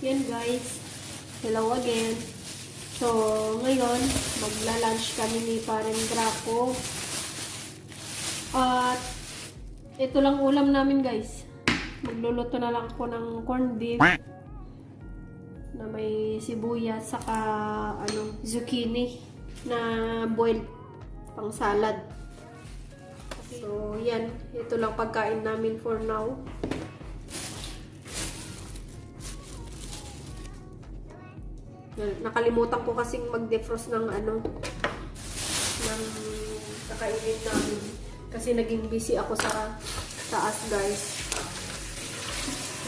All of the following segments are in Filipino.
Yan guys. Hello again. So, ngayon, magla-lunch kami ni Pareng Draco. At, ito lang ulam namin guys. Magluluto na lang ako ng corned beef na may sibuyas saka ano, zucchini na boiled pang salad. So, yan. Ito lang pagkain namin for now. Nakalimutan ko kasing mag-defrost ng ano ng kakainin namin. Kasi naging busy ako sa taas, guys.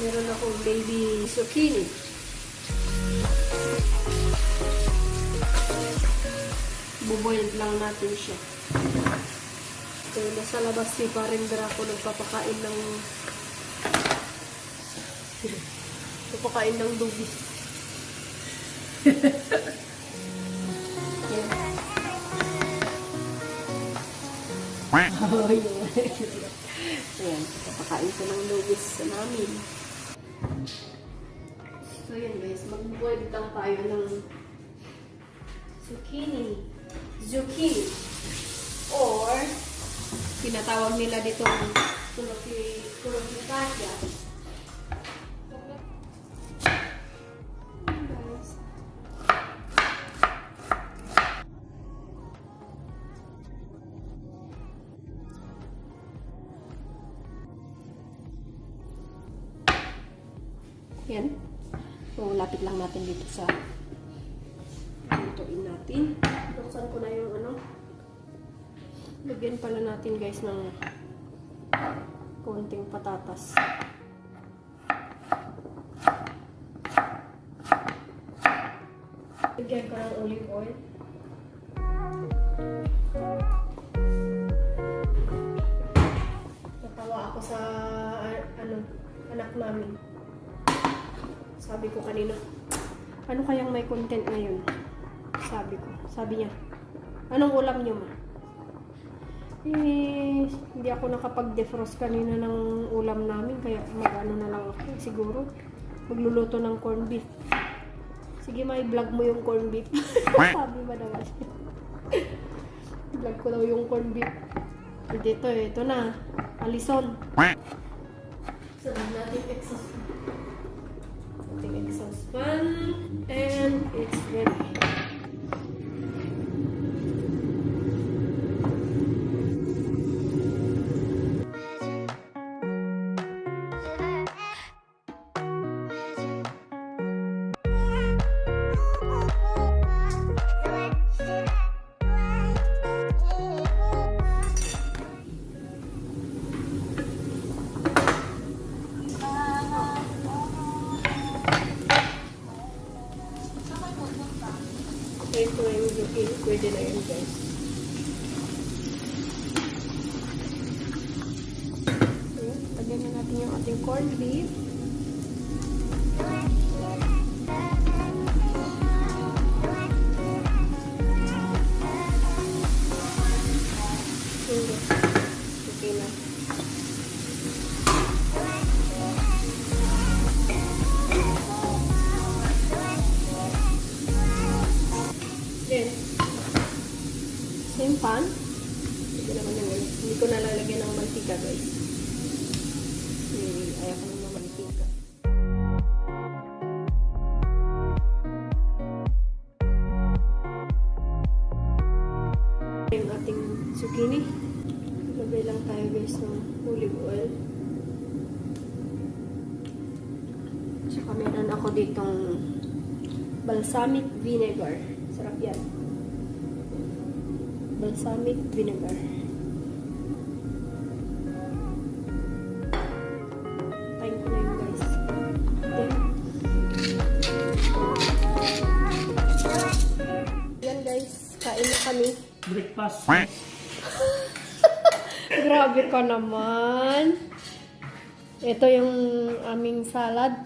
Meron akong baby zucchini. Buboiled lang natin siya. So, nasa labas si Paring Draco nagpapakain ng nagpapakain ng dubi. Oh, yun. Ayan, papakain ko ng lubis sa namin. So, yan guys, mag-boil tayo ng zucchini. Zucchini. Or, tinatawag nila dito kuloki, kulokitasia. Yan. So, lapit lang natin dito sa lutuin natin. Buksan ko na yung ano. Lagyan pala natin guys ng konting patatas. Lagyan ko ng olive oil. Natawa ako sa a- ano, anak namin. Sabi ko kanina, ano kayang may content ngayon? Sabi ko. Sabi niya, anong ulam niyo ma? Eh, hindi ako nakapag-defrost kanina ng ulam namin, kaya mag-ano na lang ako. Siguro, magluluto ng corned beef. Sige, may vlog mo yung corned beef. Sabi ba naman siya? vlog ko daw yung corned beef. Eh, dito, ito na. Alison. Sarap natin exhaust it's so fun and it's ito na yung zucchini. Pwede na yun, guys. Lagyan na natin yung ating corned beef. Same pan. Hindi ko naman yung, hindi ko nalalagyan ng mantika, guys. Eh, ayaw ko mantika. Yung ating zucchini. Lagay lang tayo, guys, ng olive oil. Tsaka meron ako ditong balsamic vinegar. Sarap yan. Balsamic vinegar. Tayin ko na yun, guys. Then, yan, guys. Kain na kami. Breakfast. Grabe ka naman. Ito yung aming salad.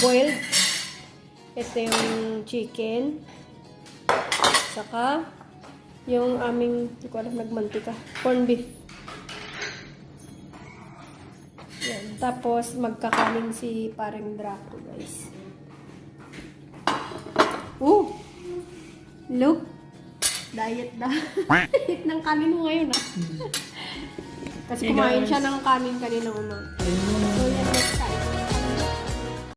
Boiled. Ito yung chicken. Saka, yung aming, hindi ko alam, nagmantika. Corn beef. Yan. Tapos, magkakaning si parang Draco, guys. Oh! Look! Diet na. Diet ng kanin mo ngayon ah. Kasi kumain siya ng kanin kanina umaga. So